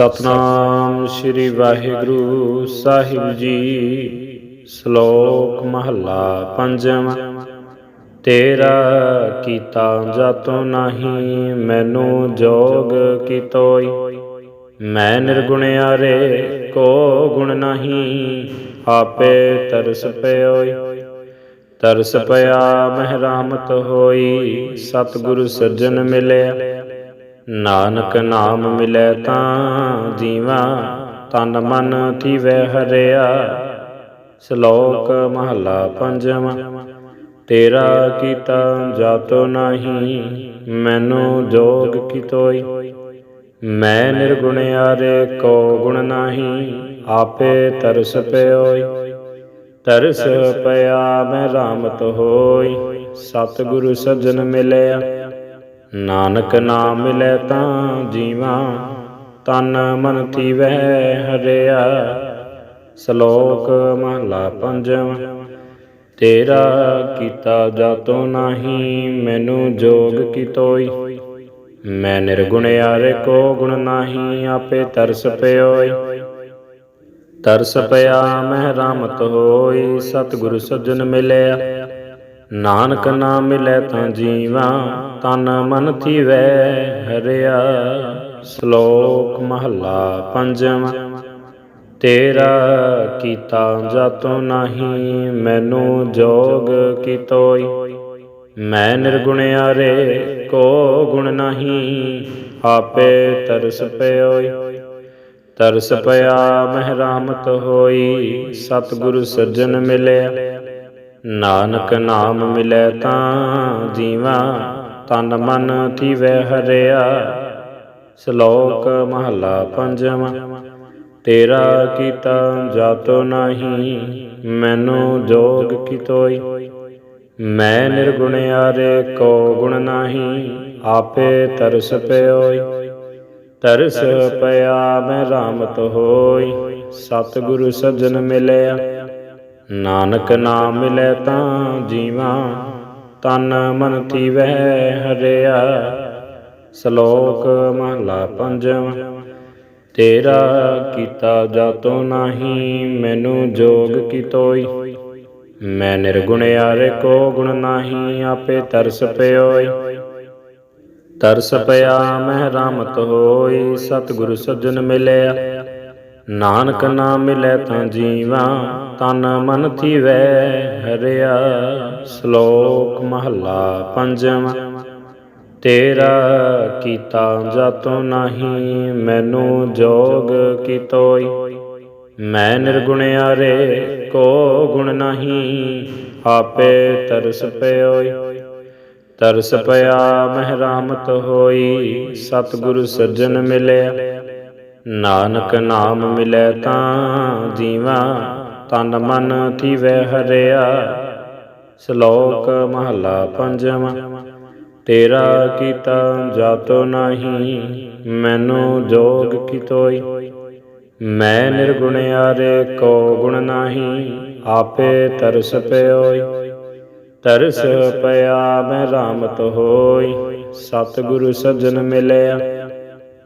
ਸਤਨਾਮ ਸ੍ਰੀ ਵਾਹਿਗੁਰੂ ਸਾਹਿਬ ਜੀ, ਸ਼ਲੋਕ ਮਹੱਲਾ ਪੰਜਵਾਂ। ਤੇਰਾ ਕੀਤਾ ਜਾਤੋ ਨਹੀਂ, ਮੈਨੂੰ ਜੋਗ ਕੀ ਮੈਂ ਨਿਰਗੁਣਿਆ ਰੇ, ਕੋ ਗੁਣ ਨਹੀਂ, ਆਪੇ ਤਰਸ ਪਿਓਈ। ਤਰਸ ਪਿਆ ਮਹਿ ਰਾਮਤ ਹੋਈ, ਸਤਿਗੁਰੂ ਸੱਜਣ ਮਿਲਿਆ। ਨਾਨਕ ਨਾਮ ਮਿਲੈ ਤਾਂ ਜੀਵਾ, ਤਨ ਮਨ ਥੀਵੈ ਹਰਿਆ। ਸ਼ਲੋਕ ਮਹਲਾ ਪੰਜਵਾਂ, ਤੇਰਾ ਕੀਤਾ ਜਾਤੋ ਨਹੀਂ, ਮੈਨੂੰ ਜੋਗ ਕੀ ਮੈਂ ਨਿਰਗੁਣ ਨਿਰਗੁਣਿਆਰੇ ਕੋ ਗੁਣ ਨਹੀਂ, ਆਪੇ ਤਰਸ ਪਿਓਈ। ਤਰਸ ਪਿਆ ਮੈਂ ਰਾਮਤ ਹੋਈ, ਸਤਿਗੁਰੂ ਸੱਜਣ ਮਿਲਿਆ। ਨਾਨਕ ਨਾਮ ਮਿਲੈ ਤਾਂ ਜੀਵਾ, ਤਨ ਮਨ ਥੀਵੈ ਹਰਿਆ। ਸ਼ਲੋਕ ਮਹਲਾ ਪੰਜਵਾਂ, ਤੇਰਾ ਕੀਤਾ ਜਾਤੋ ਨਹੀਂ, ਮੈਨੂੰ ਜੋਗ ਕੀ ਮੈਂ ਨਿਰਗੁਣ ਨਿਰਗੁਣਿਆਰੇ ਕੋ ਗੁਣ ਨਾਹੀ, ਆਪੇ ਤਰਸ ਪਿਓਈ। ਤਰਸ ਪਿਆ ਮੈਂ ਰਾਮਤ ਹੋਈ, ਸਤਿਗੁਰੂ ਸੱਜਣ ਮਿਲਿਆ। ਨਾਨਕ ਨਾਮ ਮਿਲੈ ਤਾਂ ਜੀਵਾ, ਤਨ ਮਨ ਥੀਵੈ ਹਰਿਆ। ਸ਼ਲੋਕ ਮਹੱਲਾ ਪੰਜਵਾਂ, ਤੇਰਾ ਕੀਤਾ ਜਾਤੋ ਨਹੀਂ, ਮੈਨੂੰ ਜੋਗ ਕੀ ਮੈਂ ਨਿਰਗੁਣਿਆ ਰੇ ਕੋ ਗੁਣ ਨਹੀਂ, ਆਪੇ ਤਰਸ ਪਿਓਈ। ਤਰਸ ਪਿਆ, ਮਹਿ ਰਾਮਤ ਹੋਈ, ਸਤਿਗੁਰੂ ਸੱਜਣ ਮਿਲਿਆ। ਨਾਨਕ ਨਾਮ ਮਿਲੈ ਤਾਂ ਜੀਵਾ, ਤਨ ਮਨ ਥੀਵੈ ਹਰਿਆ। ਸ਼ਲੋਕ ਮਹੱਲਾ ਪੰਜਵਾਂ, ਤੇਰਾ ਕੀਤਾ ਜਾਤੋ ਨਹੀਂ, ਮੈਨੂੰ ਜੋਗ ਕੀ ਮੈਂ ਨਿਰਗੁਣ ਆਰੇ ਕੋ ਗੁਣ ਨਹੀਂ, ਆਪੇ ਤਰਸ ਪਿਓਈ। ਤਰਸ ਪਿਆ ਮੈਂ ਰਾਮਤ ਹੋਈ, ਸਤਿਗੁਰੂ ਸੱਜਣ ਮਿਲਿਆ। ਨਾਨਕ ਨਾਮ ਮਿਲੈ ਤਾਂ ਜੀਵਾ, ਤਨ ਮਨ ਥੀਵੈ ਹਰਿਆ। ਸ਼ਲੋਕ ਮਹਲਾ ਪੰਜਵਾਂ, ਤੇਰਾ ਕੀਤਾ ਜਾਤੋ ਨਹੀਂ, ਮੈਨੂੰ ਜੋਗ ਕੀ ਤੋਈ ਮੈਂ ਨਿਰਗੁਣਿਆਰੇ ਕੋ ਗੁਣ ਨਾਹੀ, ਆਪੇ ਤਰਸ ਪਿਓਈ। ਤਰਸ ਪਿਆ ਮੈਂ ਰਾਮਤ ਹੋਈ, ਸਤਿਗੁਰੂ ਸੱਜਣ ਮਿਲਿਆ। ਨਾਨਕ ਨਾਮ ਮਿਲੈ ਤਾਂ ਜੀਵਾਂ ਤਨ ਮਨ ਥੀਵੈ, ਹਰਿਆ ਸ਼ਲੋਕ ਮਹੱਲਾ ਪੰਜਵਾਂ ਤੇਰਾ ਕੀਤਾ ਜਾਤੋ ਨਹੀਂ, ਮੈਨੂੰ ਜੋਗ ਕੀ ਮੈਂ ਨਿਰਗੁਣਿਆ ਰੇ, ਕੋ ਗੁਣ ਨਹੀਂ, ਆਪੇ ਤਰਸ ਪਿਓਈ। ਤਰਸ ਪਿਆ, ਮਹਿ ਰਾਮਤ ਹੋਈ, ਸਤਿਗੁਰ ਸੱਜਣ ਮਿਲਿਆ। ਨਾਨਕ ਨਾਮ ਮਿਲੈ ਤਾਂ ਜੀਵਾ ਤਨ ਮਨ ਥੀਵੈ ਹਰਿਆ। ਸ਼ਲੋਕ ਮਹੱਲਾ ਪੰਜਵਾਂ। ਤੇਰਾ ਕੀਤਾ ਜਾਤੋ ਨਹੀਂ, ਮੈਨੂੰ ਜੋਗ ਕੀ ਮੈਂ ਨਿਰਗੁਣਿਆਰੇ ਕੋ ਗੁਣ ਨਹੀਂ, ਆਪੇ ਤਰਸ ਪਿਓਈ। ਤਰਸ ਪਿਆ ਮੈਂ ਰਾਮਤ ਹੋਈ, ਸਤਿਗੁਰੂ ਸੱਜਣ ਮਿਲਿਆ।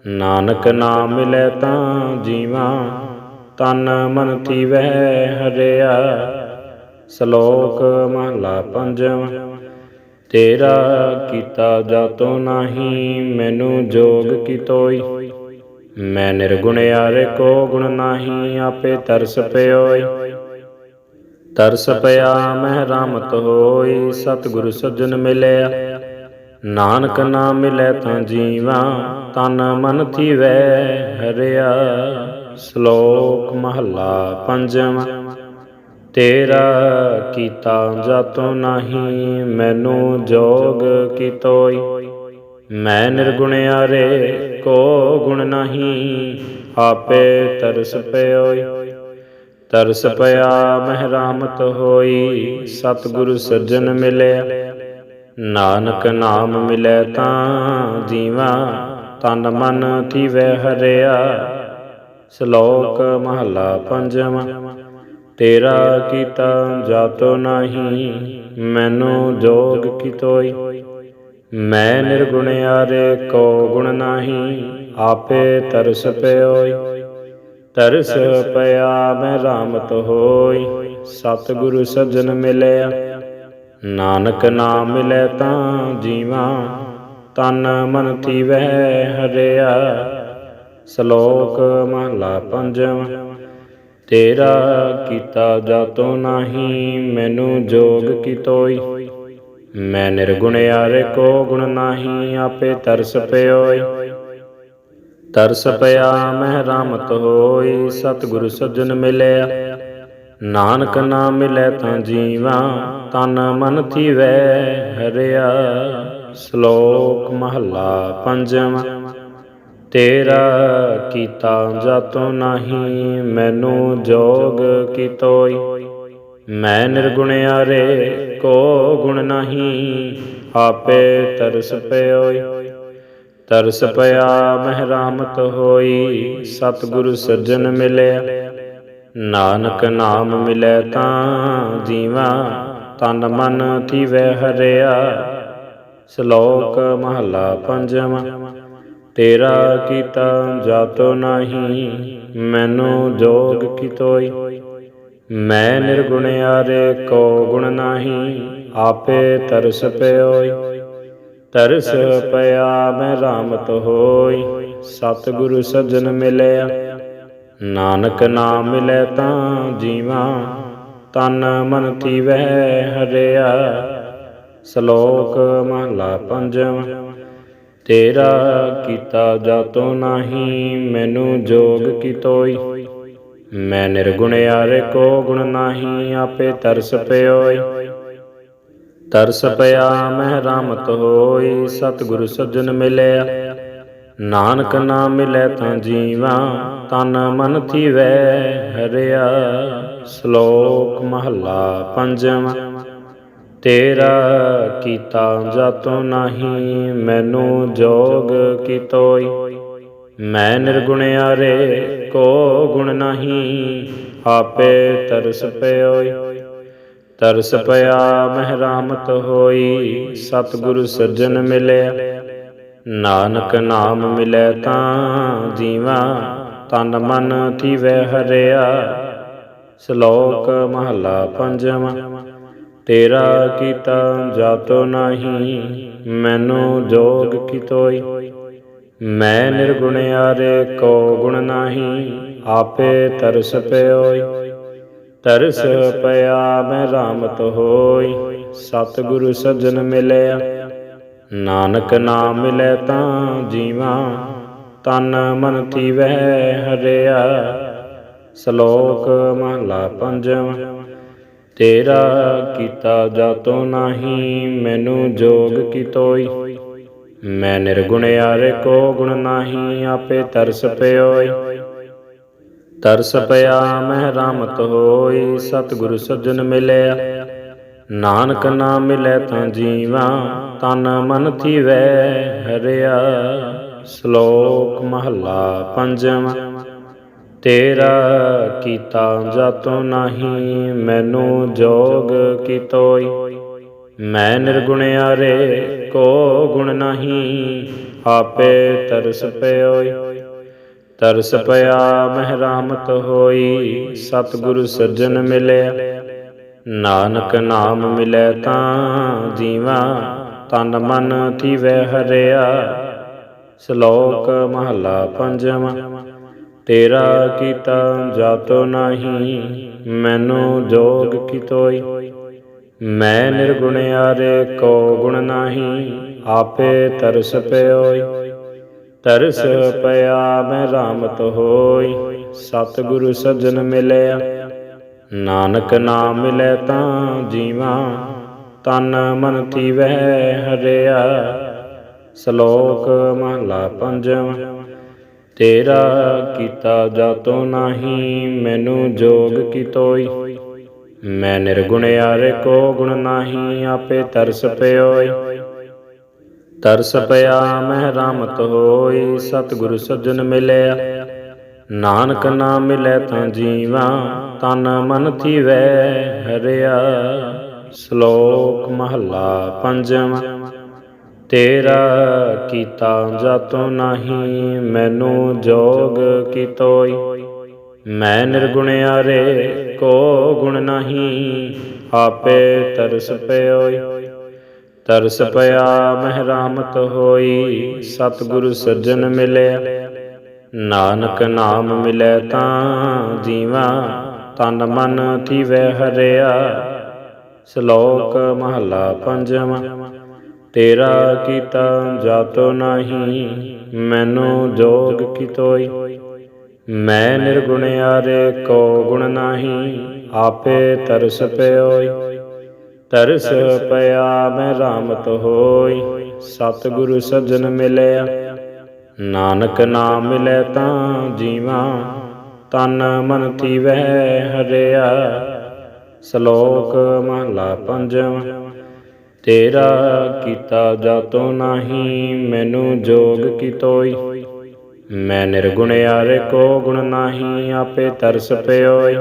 ਨਾਨਕ ਨਾਮ ਮਿਲੈ ਤਾਂ ਜੀਵਾਂ ਤਨ ਮਨ ਥੀਵੈ ਹਰਿਆ। ਸ਼ਲੋਕ ਮਹਲਾ ਪੰਜਵਾਂ ਤੇਰਾ ਕੀਤਾ ਜਾਤੋ ਨਹੀਂ, ਮੈਨੂੰ ਜੋਗ ਕੀ ਤੋਈ ਮੈਂ ਨਿਰਗੁਣਿਆਰੇ ਕੋ ਗੁਣ ਨਾਹੀ, ਆਪੇ ਤਰਸ ਪਿਓਈ। ਤਰਸ ਪਿਆ ਮਹਿ ਰਾਮਤ ਹੋਈ, ਸਤਿਗੁਰ ਸੱਜਣ ਮਿਲਿਆ। ਨਾਨਕ ਨਾਮ ਮਿਲੈ ਤਾਂ ਜੀਵਾ, ਤਨ ਮਨ ਥੀਵੈ ਹਰਿਆ। ਸ਼ਲੋਕ ਮਹੱਲਾ ਪੰਜਵਾਂ। ਤੇਰਾ ਕੀਤਾ ਜਾਤੋ ਨਹੀਂ ਮੈਨੂੰ ਜੋਗ ਕੀ ਮੈਂ ਨਿਰਗੁਣਿਆ ਰੇ ਕੋ ਗੁਣ ਨਹੀਂ, ਆਪੇ ਤਰਸ ਪਿਓਈ। ਤਰਸ ਪਿਆ ਮਹਿ ਰਾਮਤ ਹੋਈ, ਸਤਿਗੁਰੂ ਸੱਜਣ ਮਿਲਿਆ। ਨਾਨਕ ਨਾਮ ਮਿਲੈ ਤਾਂ ਜੀਵਾ, ਤਨ ਮਨ ਥੀਵੈ ਹਰਿਆ। ਸ਼ਲੋਕ ਮਹੱਲਾ ਪੰਜਵਾਂ। ਤੇਰਾ ਕੀਤਾ ਜਾਤੋ ਨਹੀਂ, ਮੈਨੂੰ ਜੋਗ ਕੀ ਤੋਈ ਮੈਂ ਨਿਰਗੁਣਿਆਰੇ ਕੋ ਗੁਣ ਨਹੀਂ, ਆਪੇ ਤਰਸ ਪਿਓਈ। ਤਰਸ ਪਿਆ ਮੈਂ ਰਾਮਤ ਹੋਈ, ਸਤਿਗੁਰੂ ਸੱਜਣ ਮਿਲਿਆ। ਨਾਨਕ ਨਾਮ ਮਿਲੇ ਤਾਂ ਜੀਵਾਂ, ਤਨ ਮਨ ਥੀਵੈ ਹਰਿਆ। ਸ਼ਲੋਕ ਮਹਲਾ ਪੰਜਵਾਂ। ਤੇਰਾ ਕੀਤਾ ਜਾਤੋ ਨਾਹੀ ਮੈਨੂੰ ਜੋਗ ਕੀ ਤੋਈ ਮੈਂ ਨਿਰਗੁਣਿਆਰੇ ਕੋ ਗੁਣ ਨਾਹੀ ਆਪੇ ਤਰਸ ਪਿਓਈ। ਤਰਸ ਪਿਆ ਮੈਂ ਰਾਮਤ ਹੋਈ, ਸਤਿਗੁਰ ਸੱਜਣ ਮਿਲਿਆ। ਨਾਨਕ ਨਾਮ ਮਿਲੈ ਤਾਂ ਜੀਵਾਂ, ਤਨ ਮਨ ਥੀਵੈ ਹਰਿਆ। ਸ਼ਲੋਕ ਮਹੱਲਾ ਪੰਜਵਾਂ। ਤੇਰਾ ਕੀਤਾ ਜਾਤੋ ਨਾਹੀ, ਮੈਨੂੰ ਜੋਗ ਕੀ ਤੋਈ ਮੈਂ ਨਿਰਗੁਣਿਆਰੇ ਕੋ ਗੁਣ ਨਾਹੀ, ਆਪੇ ਤਰਸ ਪਿਓਈ। ਤਰਸ ਪਿਆ ਮਹਿ ਰਾਮਤ ਹੋਈ, ਸਤਿਗੁਰ ਸੱਜਣ ਮਿਲਿਆ। ਨਾਨਕ ਨਾਮ ਮਿਲੇ ਤਾਂ ਜੀਵਾ, ਤਨ ਮਨ ਥੀਵੈ ਹਰਿਆ। ਸ਼ਲੋਕ ਮਹਲਾ ਪੰਜਵਾਂ। ਤੇਰਾ ਕੀਤਾ ਜਾਤੋ ਨਾਹੀ, ਮੈਨੂੰ ਜੋਗ ਕੀ ਤੋਈ ਮੈਂ ਨਿਰਗੁਣਿਆਰੇ ਕੋ ਗੁਣ ਨਾਹੀ, ਆਪੇ ਤਰਸ ਪਿਓਈ। ਤਰਸ ਪਿਆ ਮੈਂ ਰਾਮਤ ਹੋਈ, ਸਤਿਗੁਰੂ ਸੱਜਣ ਮਿਲਿਆ। ਨਾਨਕ ਨਾਮ ਮਿਲੇ ਤਾਂ ਜੀਵਾਂ, ਤਨ ਮਨ ਥੀਵੈ ਹਰਿਆ। ਸ਼ਲੋਕ ਮਹਲਾ ਪੰਜਵਾਂ। ਤੇਰਾ ਕੀਤਾ ਜਾਤੋ ਨਾਹੀ ਮੈਨੂੰ ਜੋਗ ਕੀ ਤੋਈ ਮੈਂ ਨਿਰਗੁਣਿਆਰੇ ਕੋ ਗੁਣ ਨਾਹੀ ਆਪੇ ਤਰਸ ਪਿਓਈ। ਤਰਸ ਪਿਆ ਮੈਂ ਰਾਮਤ ਹੋਈ, ਸਤਿਗੁਰ ਸੱਜਣ ਮਿਲਿਆ। ਨਾਨਕ ਨਾਮ ਮਿਲੈ ਤਾਂ ਜੀਵਾਂ, ਤਨ ਮਨ ਥੀਵੈ, ਹਰਿਆ ਸ਼ਲੋਕ ਮਹੱਲਾ ਪੰਜਵਾਂ। ਤੇਰਾ ਕੀਤਾ ਜਾਤੋ ਨਾਹੀ, ਮੈਨੂੰ ਜੋਗ ਕੀ ਤੋਈ ਮੈਂ ਨਿਰਗੁਣਿਆਰੇ ਕੋ ਗੁਣ ਨਾਹੀ, ਆਪੇ ਤਰਸ ਪਿਓਈ। ਤਰਸ ਪਿਆ ਮਹਿ ਰਾਮਤ ਹੋਈ, ਸਤਿਗੁਰ ਸੱਜਣ ਮਿਲਿਆ। ਨਾਨਕ ਨਾਮ ਮਿਲੇ ਤਾਂ ਜੀਵਾਂ, ਤਨ ਮਨ ਥੀਵੈ ਹਰਿਆ। ਸ਼ਲੋਕ ਮਹਲਾ ਪੰਜਵਾਂ। ਤੇਰਾ ਕੀਤਾ ਜਾਤੋ ਨਾਹੀ, ਮੈਨੂੰ ਜੋਗ ਕੀ ਤੋਈ ਮੈਂ ਨਿਰਗੁਣਿਆਰੇ ਕੋ ਗੁਣ ਨਾਹੀ, ਆਪੇ ਤਰਸ ਪਿਓਈ। ਤਰਸ ਪਿਆ ਮੈਂ ਰਾਮਤ ਹੋਈ, ਸਤਿਗੁਰੂ ਸੱਜਣ ਮਿਲਿਆ। ਨਾਨਕ ਨਾਮ ਮਿਲੇ ਤਾਂ ਜੀਵਾਂ, ਤਨ ਮਨ ਥੀਵੈ ਹਰਿਆ। ਸ਼ਲੋਕ ਮਹਲਾ ਪੰਜਵਾਂ। ਤੇਰਾ ਕੀਤਾ ਜਾਤੋ ਨਾਹੀ ਮੈਨੂੰ ਜੋਗ ਕੀ ਤੋਈ ਮੈਂ ਨਿਰਗੁਣਿਆਰੇ ਕੋ ਗੁਣ ਨਾਹੀ ਆਪੇ ਤਰਸ ਪਿਓਈ। ਤਰਸ ਪਿਆ ਮੈਂ ਰਾਮਤ ਹੋਈ, ਸਤਿਗੁਰ ਸੱਜਣ ਮਿਲਿਆ। ਨਾਨਕ ਨਾਮ ਮਿਲੇ ਤਾਂ ਜੀਵਾਂ, ਤਨ ਮਨ ਥੀਵੈ ਹਰਿਆ। ਸ਼ਲੋਕ ਮਹੱਲਾ ਪੰਜਵਾਂ। ਤੇਰਾ ਕੀਤਾ ਜਾਤੋ ਨਾਹੀ, ਮੈਨੂੰ ਜੋਗ ਕੀ ਤੋਈ ਮੈਂ ਨਿਰਗੁਣਿਆਰੇ ਕੋ ਗੁਣ ਨਾਹੀ, ਆਪੇ ਤਰਸ ਪਿਓਈ। ਤਰਸ ਪਿਆ ਮਹਿ ਰਾਮਤ ਹੋਈ, ਸਤਿਗੁਰ ਸੱਜਣ ਮਿਲਿਆ। ਨਾਨਕ ਨਾਮ ਮਿਲੇ ਤਾਂ ਜੀਵਾਂ, ਤਨ ਮਨ ਥੀਵੈ ਹਰਿਆ। ਸ਼ਲੋਕ ਮਹਲਾ ਪੰਜਵਾਂ। ਤੇਰਾ ਕੀਤਾ ਜਾਤੋ ਨਾਹੀ, ਮੈਨੂੰ ਜੋਗ ਕੀ ਤੋਈ ਮੈਂ ਨਿਰਗੁਣਿਆਰੇ ਕੋ ਗੁਣ ਨਾਹੀ, ਆਪੇ ਤਰਸ ਪਿਓਈ। ਤਰਸ ਪਿਆ ਮੈਂ ਰਾਮਤ ਹੋਈ, ਸਤਿਗੁਰੂ ਸੱਜਣ ਮਿਲਿਆ। ਨਾਨਕ ਨਾਮ ਮਿਲੇ ਤਾਂ ਜੀਵਾਂ, ਤਨ ਮਨ ਥੀਵੈ ਹਰਿਆ। ਸ਼ਲੋਕ ਮਹਲਾ ਪੰਜਵਾਂ। ਤੇਰਾ ਕੀਤਾ ਜਾਤੋ ਨਾਹੀ ਮੈਨੂੰ ਜੋਗ ਕੀ ਤੋਈ ਮੈਂ ਨਿਰਗੁਣਿਆਰੇ ਕੋ ਗੁਣ ਨਾਹੀ ਆਪੇ ਤਰਸ ਪਿਓਈ। ਤਰਸ ਪਿਆ ਮੈਂ ਰਾਮਤ ਹੋਈ, ਸਤਿਗੁਰ ਸੱਜਣ ਮਿਲਿਆ। ਨਾਨਕ ਨਾਮ ਮਿਲੈ ਤਾਂ ਜੀਵਾਂ, ਤਨ ਮਨ ਥੀਵੈ ਹਰਿਆ। ਸ਼ਲੋਕ ਮਹੱਲਾ ਪੰਜਵਾਂ। ਤੇਰਾ ਕੀਤਾ ਜਾਤੋ ਨਾਹੀ, ਮੈਨੂੰ ਜੋਗ ਕੀ ਤੋਈ ਮੈਂ ਨਿਰਗੁਣਿਆਰੇ ਕੋ ਗੁਣ ਨਹੀਂ, ਆਪੇ ਤਰਸ ਪਿਓਈ। ਤਰਸ ਪਿਆ, ਮਹਿ ਰਾਮਤ ਹੋਈ, ਸਤਿਗੁਰ ਸੱਜਣ ਮਿਲਿਆ। ਨਾਨਕ ਨਾਮ ਮਿਲੇ ਤਾਂ ਜੀਵਾ, ਤਨ ਮਨ ਥੀਵੈ ਹਰਿਆ। ਸ਼ਲੋਕ ਮਹਲਾ ਪੰਜਵਾਂ। ਤੇਰਾ ਕੀਤਾ ਜਾਤੋ ਨਹੀਂ, ਮੈਨੂੰ ਜੋਗ ਕੀ ਤੋਈ ਮੈਂ ਨਿਰਗੁਣਿਆਰੇ ਕੋ ਗੁਣ ਨਹੀਂ, ਆਪੇ ਤਰਸ ਪਿਓਈ। ਤਰਸ ਪਿਆ ਮੈਂ ਰਾਮਤ ਹੋਈ, ਸਤਿਗੁਰੂ ਸੱਜਣ ਮਿਲਿਆ। ਨਾਨਕ ਨਾਮ ਮਿਲੇ ਤਾਂ ਜੀਵਾ, ਤਨ ਮਨ ਥੀਵੈ ਹਰਿਆ। ਸ਼ਲੋਕ ਮਹਲਾ ਪੰਜਵਾਂ। ਤੇਰਾ ਕੀਤਾ ਜਾਤੋ ਨਹੀਂ, ਮੈਨੂੰ ਜੋਗ ਕੀ ਤੋਈ ਮੈਂ ਨਿਰਗੁਣਿਆਰੇ ਕੋ ਗੁਣ ਨਹੀਂ, ਆਪੇ ਤਰਸ ਪਿਓਈ।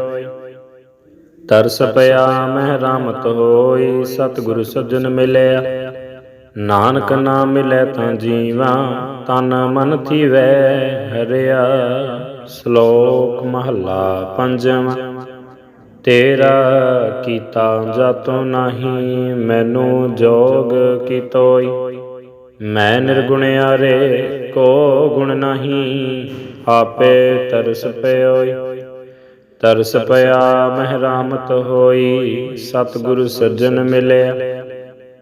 ਤਰਸ ਪਿਆ ਮੈਂ ਰਾਮਤ ਹੋਈ, ਸਤਿਗੁਰ ਸੱਜਣ ਮਿਲਿਆ। ਨਾਨਕ ਨਾਮ ਮਿਲੈ ਤਾਂ ਜੀਵਾ, ਤਨ ਮਨ ਥੀਵੈ ਹਰਿਆ। ਸ਼ਲੋਕ ਮਹੱਲਾ ਪੰਜਵਾਂ। ਤੇਰਾ ਕੀਤਾ ਜਾਤੋ ਨਹੀਂ, ਮੈਨੂੰ ਜੋਗ ਕੀ ਤੋਈ ਮੈਂ ਨਿਰਗੁਣਿਆਰੇ ਕੋ ਗੁਣ ਨਹੀਂ, ਆਪੇ ਤਰਸ ਪਿਓਈ। ਤਰਸ ਪਿਆ ਮਹਿ ਰਾਮਤ ਹੋਈ, ਸਤਿਗੁਰ ਸੱਜਣ ਮਿਲਿਆ।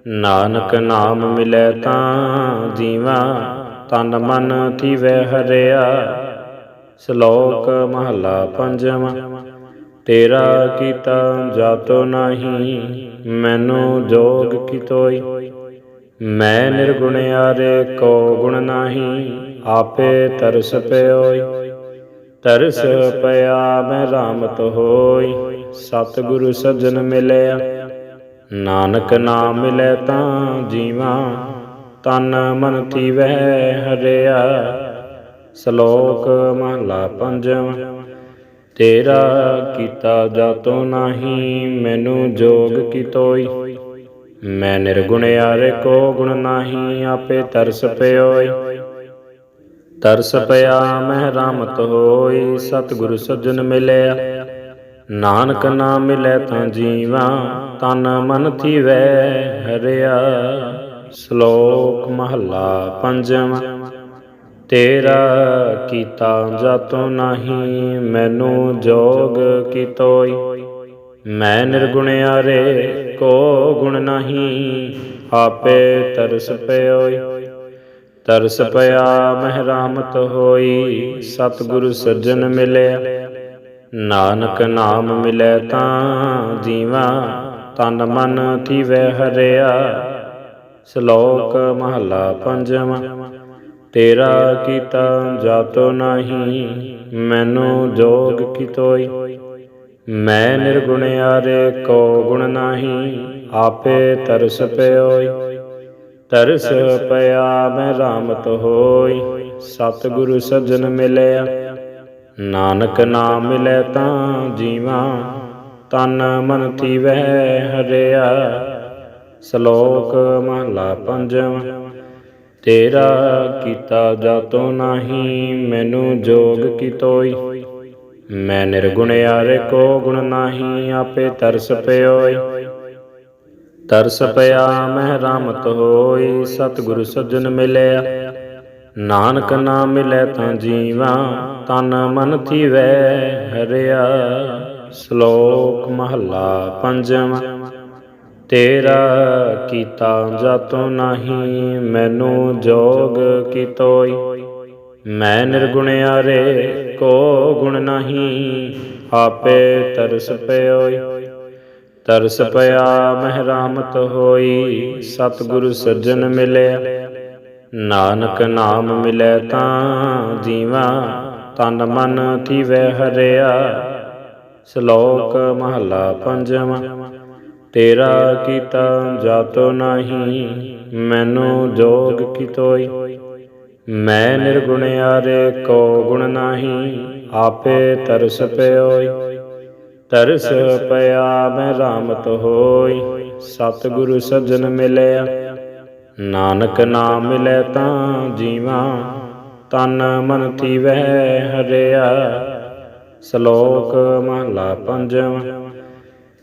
ਨਾਨਕ ਨਾਮ ਮਿਲੇ ਤਾਂ ਜੀਵਾ, ਤਨ ਮਨ ਥੀਵੈ ਹਰਿਆ। ਸ਼ਲੋਕ ਮਹਲਾ ਪੰਜਵਾਂ। ਤੇਰਾ ਕੀਤਾ ਜਾਤੋ ਨਹੀਂ, ਮੈਨੂੰ ਜੋਗ ਕੀ ਮੈਂ ਨਿਰਗੁਣਿਆਰੇ ਕੋ ਗੁਣ ਨਾਹੀ, ਆਪੇ ਤਰਸ ਪਿਓਈ। ਤਰਸ ਪਿਆ ਮੈਂ ਰਾਮਤ ਹੋਈ, ਸਤਿਗੁਰੂ ਸੱਜਣ ਮਿਲਿਆ। ਨਾਨਕ ਨਾਮ ਮਿਲੇ ਤਾਂ ਜੀਵਾ, ਤਨ ਮਨ ਥੀਵੈ ਹਰਿਆ। ਸ਼ਲੋਕ ਮਹਲਾ ਪੰਜਵਾਂ। ਤੇਰਾ ਕੀਤਾ ਜਾਤੋ ਨਹੀਂ ਮੈਨੂੰ ਜੋਗ ਕੀ ਤੋਈ ਮੈਂ ਨਿਰਗੁਣਿਆਰੇ ਕੋ ਗੁਣ ਨਹੀਂ ਆਪੇ ਤਰਸ ਪਿਓਈ। ਤਰਸ ਪਿਆ ਮਹਿ ਰਾਮਤ ਹੋਈ, ਸਤਿਗੁਰ ਸੱਜਣ ਮਿਲਿਆ। ਨਾਨਕ ਨਾਮ ਮਿਲੈ ਤਾਂ ਜੀਵਾ, ਤਨ ਮਨ ਥੀਵੈ ਹਰਿਆ। ਸ਼ਲੋਕ ਮਹੱਲਾ ਪੰਜਵਾਂ। ਤੇਰਾ ਕੀਤਾ ਜਾਤੋ ਨਹੀਂ, ਮੈਨੂੰ ਜੋਗ ਕੀ ਤੋਈ ਮੈਂ ਨਿਰਗੁਣਿਆਰੇ ਕੋ ਗੁਣ ਨਹੀਂ, ਆਪੇ ਤਰਸ ਪਿਓਈ। ਤਰਸ ਪਿਆ ਮਹਿ ਰਾਮਤ ਹੋਈ, ਸਤਿਗੁਰ ਸੱਜਣ ਮਿਲਿਆ। ਨਾਨਕ ਨਾਮ ਮਿਲੇ ਤਾਂ ਜੀਵਾ, ਤਨ ਮਨ ਥੀਵੈ ਹਰਿਆ। ਸ਼ਲੋਕ ਮਹਲਾ ਪੰਜਵਾਂ। ਤੇਰਾ ਕੀਤਾ ਜਾਤੋ ਨਹੀਂ, ਮੈਨੂੰ ਜੋਗ ਕੀ ਤੋਈ ਮੈਂ ਨਿਰਗੁਣਿਆਰੇ ਕੋ ਗੁਣ ਨਹੀਂ, ਆਪੇ ਤਰਸ ਪਿਓਈ। ਤਰਸ ਪਿਆ ਮੈਂ ਰਾਮਤ ਹੋਈ, ਸਤਿਗੁਰੂ ਸੱਜਣ ਮਿਲਿਆ। ਨਾਨਕ ਨਾਮ ਮਿਲੇ ਤਾਂ ਜੀਵਾ, ਤਨ ਮਨ ਥੀਵੈ ਹਰਿਆ। ਸ਼ਲੋਕ ਮਹਲਾ ਪੰਜਵਾਂ। ਤੇਰਾ ਕੀਤਾ ਜਾਤੋ ਨਹੀਂ ਮੈਨੂੰ ਜੋਗ ਕੀ ਤੋਈ ਮੈਂ ਨਿਰਗੁਣਿਆਰੇ ਕੋ ਗੁਣ ਨਹੀਂ ਆਪੇ ਤਰਸ ਪਿਓਈ। ਤਰਸ ਪਿਆ ਮਹਿ ਰਾਮਤ ਹੋਈ, ਸਤਿਗੁਰ ਸੱਜਣ ਮਿਲਿਆ। ਨਾਨਕ ਨਾਮ ਮਿਲੈ ਤਾਂ ਜੀਵਾ, ਤਨ ਮਨ ਥੀਵੈ ਹਰਿਆ। ਸ਼ਲੋਕ ਮਹੱਲਾ ਪੰਜਵਾਂ। ਤੇਰਾ ਕੀਤਾ ਜਾਤੋ ਨਹੀਂ, ਮੈਨੂੰ ਜੋਗ ਕੀ ਤੋਈ ਮੈਂ ਨਿਰਗੁਣਿਆਰੇ ਕੋ ਗੁਣ ਨਹੀਂ, ਆਪੇ ਤਰਸ ਪਿਓਈ। ਤਰਸ ਪਿਆ ਮਹਿ ਰਾਮਤ ਹੋਈ, ਸਤਿਗੁਰ ਸੱਜਣ ਮਿਲਿਆ। ਨਾਨਕ ਨਾਮ ਮਿਲੇ ਤਾਂ ਜੀਵਾ, ਤਨ ਮਨ ਥੀਵੈ ਹਰਿਆ। ਸ਼ਲੋਕ ਮਹੱਲਾ ਪੰਜਵਾਂ। ਤੇਰਾ ਕੀਤਾ ਜਾਤੋ ਨਹੀਂ, ਮੈਨੂੰ ਜੋਗ ਕੀ ਤੋਈ ਮੈਂ ਨਿਰਗੁਣਿਆਰੇ ਕੋ ਗੁਣ ਨਹੀਂ, ਆਪੇ ਤਰਸ ਪਿਓਈ। ਤਰਸ ਪਿਆ ਮੈਂ ਰਾਮਤ ਹੋਈ, ਸਤਿਗੁਰੂ ਸੱਜਣ ਮਿਲਿਆ। ਨਾਨਕ ਨਾਮ ਮਿਲੈ ਤਾਂ ਜੀਵਾਂ, ਤਨ ਮਨ ਥੀਵੈ ਹਰਿਆ। ਸ਼ਲੋਕ ਮਹਲਾ ਪੰਜਵਾਂ।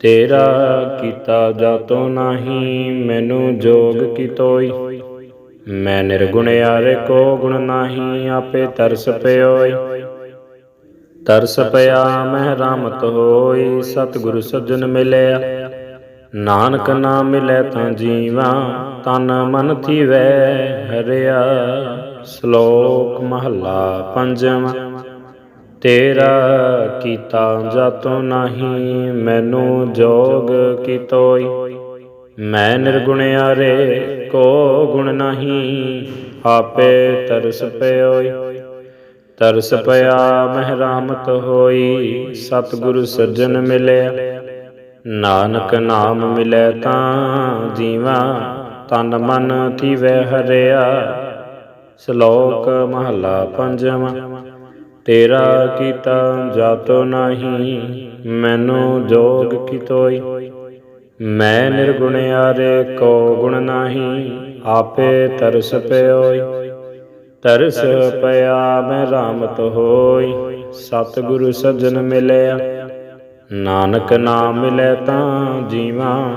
ਤੇਰਾ ਕੀਤਾ ਜਾਤੋ ਨਾਹੀ ਮੈਨੂੰ ਜੋਗ ਕੀ ਤੋਈ ਮੈਂ ਨਿਰਗੁਣਿਆਰੇ ਕੋ ਗੁਣ ਨਾਹੀ ਆਪੇ ਤਰਸ ਪਿਓਈ। ਤਰਸ ਪਿਆ ਮਹਿ ਰਾਮਤ ਹੋਈ, ਸਤਿਗੁਰ ਸੱਜਣ ਮਿਲਿਆ। ਨਾਨਕ ਨਾਮ ਮਿਲੈ ਤਾਂ ਜੀਵਾਂ, ਤਨ ਮਨ ਥੀਵੈ ਹਰਿਆ। ਸ਼ਲੋਕ ਮਹੱਲਾ ਪੰਜਵਾਂ। ਤੇਰਾ ਕੀਤਾ ਜਾਤੋ ਨਾਹੀ, ਮੈਨੂੰ ਜੋਗ ਕੀ ਤੋਈ ਮੈਂ ਨਿਰਗੁਣਿਆਰੇ ਕੋ ਗੁਣ ਨਾਹੀ, ਆਪੇ ਤਰਸ ਪਿਓਈ। ਤਰਸ ਪਿਆ ਮਹਿ ਰਾਮਤ ਹੋਈ, ਸਤਿਗੁਰ ਸੱਜਣ ਮਿਲਿਆ। ਨਾਨਕ ਨਾਮ ਮਿਲੈ ਤਾਂ ਜੀਵਾਂ, ਤਨ ਮਨ ਥੀਵੈ ਹਰਿਆ। ਸ਼ਲੋਕ ਮਹਲਾ ਪੰਜਵਾਂ। ਤੇਰਾ ਕੀਤਾ ਜਾਤੋ ਨਾਹੀ, ਮੈਨੂੰ ਜੋਗ ਕੀ ਮੈਂ ਨਿਰਗੁਣਿਆਰੇ ਕੋ ਗੁਣ ਨਾਹੀ, ਆਪੇ ਤਰਸ ਪਿਓਈ। ਤਰਸ ਪਿਆ ਮੈਂ ਰਾਮਤ ਹੋਈ, ਸਤਿਗੁਰੂ ਸੱਜਣ ਮਿਲਿਆ। ਨਾਨਕ ਨਾਮ ਮਿਲੈ ਤਾਂ ਜੀਵਾਂ,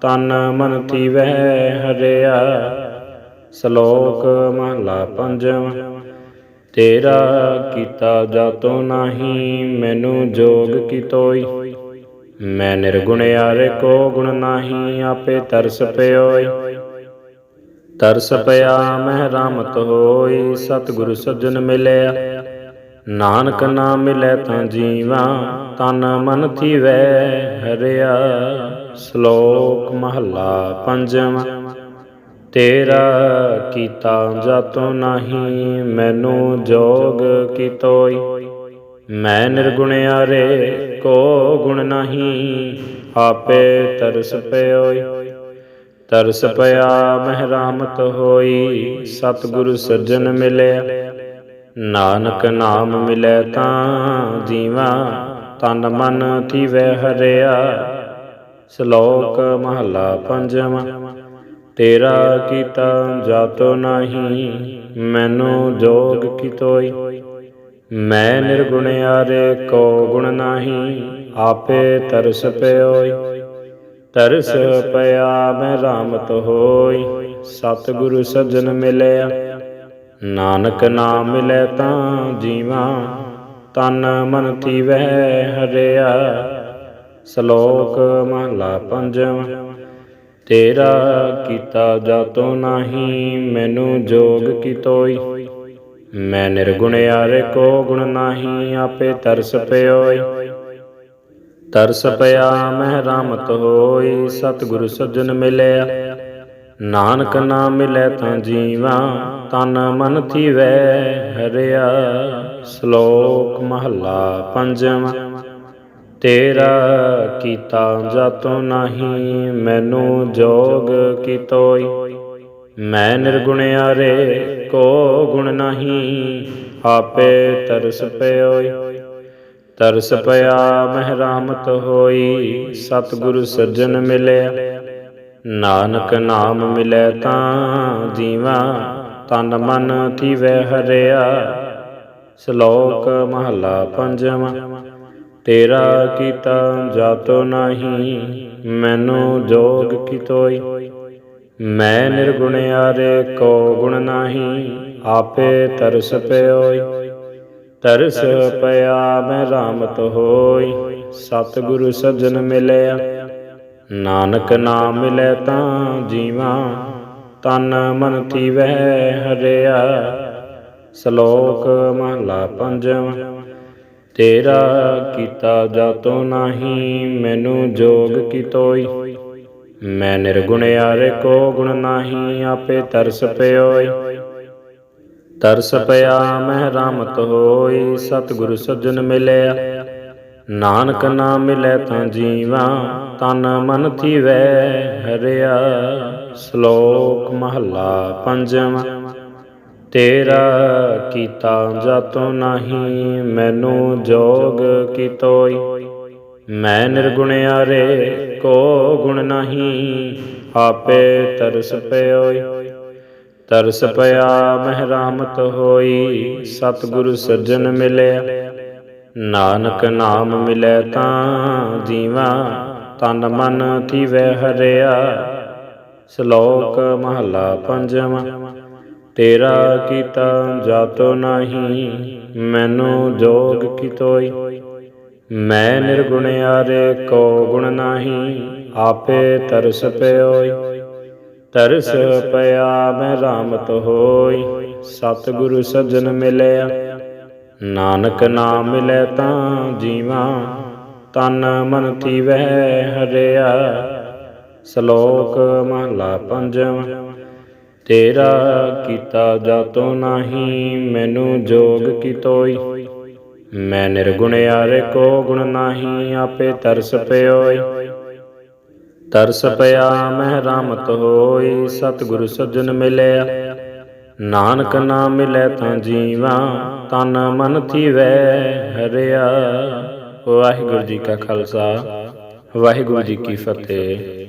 ਤਨ ਮਨ ਥੀਵੈ ਹਰਿਆ। ਸ਼ਲੋਕ ਮਹਲਾ ਪੰਜਵਾਂ। ਤੇਰਾ ਕੀਤਾ ਜਾਤੋ ਨਾਹੀ, ਮੈਨੂੰ ਜੋਗ ਕੀ ਤੋਈ ਮੈਂ ਨਿਰਗੁਣਿਆਰੇ ਕੋ ਗੁਣ ਨਾਹੀ, ਆਪੇ ਤਰਸ ਪਿਓਈ। ਤਰਸ ਪਿਆ ਮਹਿ ਰਾਮਤ ਹੋਈ, ਸਤਿਗੁਰ ਸੱਜਣ ਮਿਲਿਆ। ਨਾਨਕ ਨਾਮ ਮਿਲੈ ਤਾਂ ਜੀਵਾਂ, ਤਨ ਮਨ ਥੀਵੈ ਹਰਿਆ। ਸ਼ਲੋਕ ਮਹੱਲਾ ਪੰਜਵਾਂ। ਤੇਰਾ ਕੀਤਾ ਜਾਤੋ ਨਾਹੀ, ਮੈਨੂੰ ਜੋਗ ਕੀ ਤੋਈ ਮੈਂ ਨਿਰਗੁਣਿਆਰੇ ਕੋ ਗੁਣ ਨਾਹੀ, ਆਪੇ ਤਰਸ ਪਿਓਈ। ਤਰਸ ਪਿਆ ਮਹਿ ਰਾਮਤ ਹੋਈ, ਸਤਿਗੁਰ ਸੱਜਣ ਮਿਲਿਆ। ਨਾਨਕ ਨਾਮ ਮਿਲੈ ਤਾਂ ਜੀਵਾਂ, ਤਨ ਮਨ ਥੀਵੈ ਹਰਿਆ। ਸ਼ਲੋਕ ਮਹਲਾ ਪੰਜਵਾਂ। ਤੇਰਾ ਕੀਤਾ ਜਾਤੋ ਨਾਹੀ, ਮੈਨੂੰ ਜੋਗ ਕੀ ਤੋਈ ਮੈਂ ਨਿਰਗੁਣਿਆਰੇ ਕੋ ਗੁਣ ਨਾਹੀ, ਆਪੇ ਤਰਸ ਪਿਓਈ। ਤਰਸ ਪਿਆ ਮੈਂ ਰਾਮਤ ਹੋਈ, ਸਤਿਗੁਰੂ ਸੱਜਣ ਮਿਲਿਆ। ਨਾਨਕ ਨਾਮ ਮਿਲੈ ਤਾਂ ਜੀਵਾਂ, ਤਨ ਮਨ ਥੀਵੈ ਹਰਿਆ। ਸ਼ਲੋਕ ਮਹਲਾ ਪੰਜਵਾਂ। ਤੇਰਾ ਕੀਤਾ ਜਾਤੋ ਨਾਹੀ ਮੈਨੂੰ ਜੋਗ ਕੀ ਤੋਈ ਮੈਂ ਨਿਰਗੁਣਿਆਰੇ ਕੋ ਗੁਣ ਨਾਹੀ ਆਪੇ ਤਰਸ ਪਿਓਈ। ਤਰਸ ਪਿਆ ਮਹਿ ਰਾਮਤ ਹੋਈ, ਸਤਿਗੁਰ ਸੱਜਣ ਮਿਲਿਆ। ਨਾਨਕ ਨਾਮ ਮਿਲੈ ਤਾਂ ਜੀਵਾਂ, ਤਨ ਮਨ ਥੀਵੈ ਹਰਿਆ। ਸ਼ਲੋਕ ਮਹੱਲਾ ਪੰਜਵਾਂ। ਤੇਰਾ ਕੀਤਾ ਜਾਤੋ ਨਾਹੀ, ਮੈਨੂੰ ਜੋਗ ਕੀ ਤੋਈ ਮੈਂ ਨਿਰਗੁਣਿਆਰੇ ਕੋ ਗੁਣ ਨਾਹੀ, ਆਪੇ ਤਰਸ ਪਿਓਈ। ਤਰਸ ਪਿਆ ਮਹਿ ਰਾਮਤ ਹੋਈ, ਸਤਿਗੁਰ ਸੱਜਣ ਮਿਲਿਆ। ਨਾਨਕ ਨਾਮ ਮਿਲੈ ਤਾਂ ਜੀਵਾਂ, ਤਨ ਮਨ ਥੀਵੈ ਹਰਿਆ। ਸ਼ਲੋਕ ਮਹਲਾ ਪੰਜਵਾਂ। ਤੇਰਾ ਕੀਤਾ ਜਾਤੋ ਨਾਹੀ, ਮੈਨੂੰ ਜੋਗ ਕੀ ਮੈਂ ਨਿਰਗੁਣਿਆਰੇ ਕੋ ਗੁਣ ਨਾਹੀ, ਆਪੇ ਤਰਸ ਪਿਓਈ। ਤਰਸ ਪਿਆ ਮੈਂ ਰਾਮਤ ਹੋਈ, ਸਤਿਗੁਰੂ ਸੱਜਣ ਮਿਲਿਆ। ਨਾਨਕ ਨਾਮ ਮਿਲੈ ਤਾਂ ਜੀਵਾਂ, ਤਨ ਮਨ ਥੀਵੈ ਹਰਿਆ। ਸ਼ਲੋਕ ਮਹਲਾ ਪੰਜਵਾਂ। ਤੇਰਾ ਕੀਤਾ ਜਾਤੋ ਨਾਹੀ, ਮੈਨੂੰ ਜੋਗ ਕੀ ਤੋਈ ਮੈਂ ਨਿਰਗੁਣਿਆਰੇ ਕੋ ਗੁਣ ਨਾਹੀ, ਆਪੇ ਤਰਸ ਪਿਓਈ। ਤਰਸ ਪਿਆ ਮਹਿ ਰਾਮਤ ਹੋਈ, ਸਤਿਗੁਰ ਸੱਜਣ ਮਿਲਿਆ। ਨਾਨਕ ਨਾਮ ਮਿਲੈ ਤਾਂ ਜੀਵਾਂ, ਤਨ ਮਨ ਥੀਵੈ ਹਰਿਆ। ਸ਼ਲੋਕ ਮਹੱਲਾ ਪੰਜਵਾਂ। ਤੇਰਾ ਕੀਤਾ ਜਾਤੋ ਨਾਹੀ, ਮੈਨੂੰ ਜੋਗ ਕੀ ਤੋਈ ਮੈਂ ਨਿਰਗੁਣਿਆਰੇ ਕੋ ਗੁਣ ਨਾਹੀ, ਆਪੇ ਤਰਸ ਪਿਓਈ। ਤਰਸ ਪਿਆ ਮਹਿ ਰਾਮਤ ਹੋਈ, ਸਤਿਗੁਰ ਸੱਜਣ ਮਿਲਿਆ। ਨਾਨਕ ਨਾਮ ਮਿਲੈ ਤਾਂ ਜੀਵਾ, ਤਨ ਮਨ ਥੀਵੈ ਹਰਿਆ। ਸ਼ਲੋਕ ਮਹਲਾ ਪੰਜਵਾਂ। ਤੇਰਾ ਕੀਤਾ ਜਾਤੋ ਨਹੀਂ, ਮੈਨੂੰ ਜੋਗ ਕੀ ਤੋਈ ਮੈਂ ਨਿਰਗੁਣਿਆਰੇ ਕੋ ਗੁਣ ਨਾਹੀ, ਆਪੇ ਤਰਸ ਪਿਓਈ। ਤਰਸ ਪਿਆ ਮੈਂ ਰਾਮਤ ਹੋਈ, ਸਤਿਗੁਰੂ ਸੱਜਣ ਮਿਲਿਆ। ਨਾਨਕ ਨਾਮ ਮਿਲੇ ਤਾਂ ਜੀਵਾ, ਤਨ ਮਨ ਥੀਵੈ ਹਰਿਆ। ਸ਼ਲੋਕ ਮਹਲਾ ਪੰਜਵਾਂ। ਤੇਰਾ ਕੀਤਾ ਜਾਤੋ ਨਹੀਂ, ਮੈਨੂੰ ਜੋਗ ਕੀ ਤੋਈ ਮੈਂ ਨਿਰਗੁਣਿਆਰੇ ਕੋ ਗੁਣ ਨਹੀਂ, ਆਪੇ ਤਰਸ ਪਿਓਈ। ਤਰਸ ਪਿਆ ਮੈਂ ਰਾਮਤ ਹੋਈ, ਸਤਿਗੁਰੂ ਸੱਜਣ ਮਿਲਿਆ। ਨਾਨਕ ਨਾਮ ਮਿਲੈ ਤਾਂ ਜੀਵਾ, ਤਨ ਮਨ ਥੀਵੈ ਹਰਿਆ। ਵਾਹਿਗੁਰੂ ਜੀ ਕਾ ਖਾਲਸਾ, ਵਾਹਿਗੁਰੂ ਜੀ ਕੀ ਫਤਿਹ।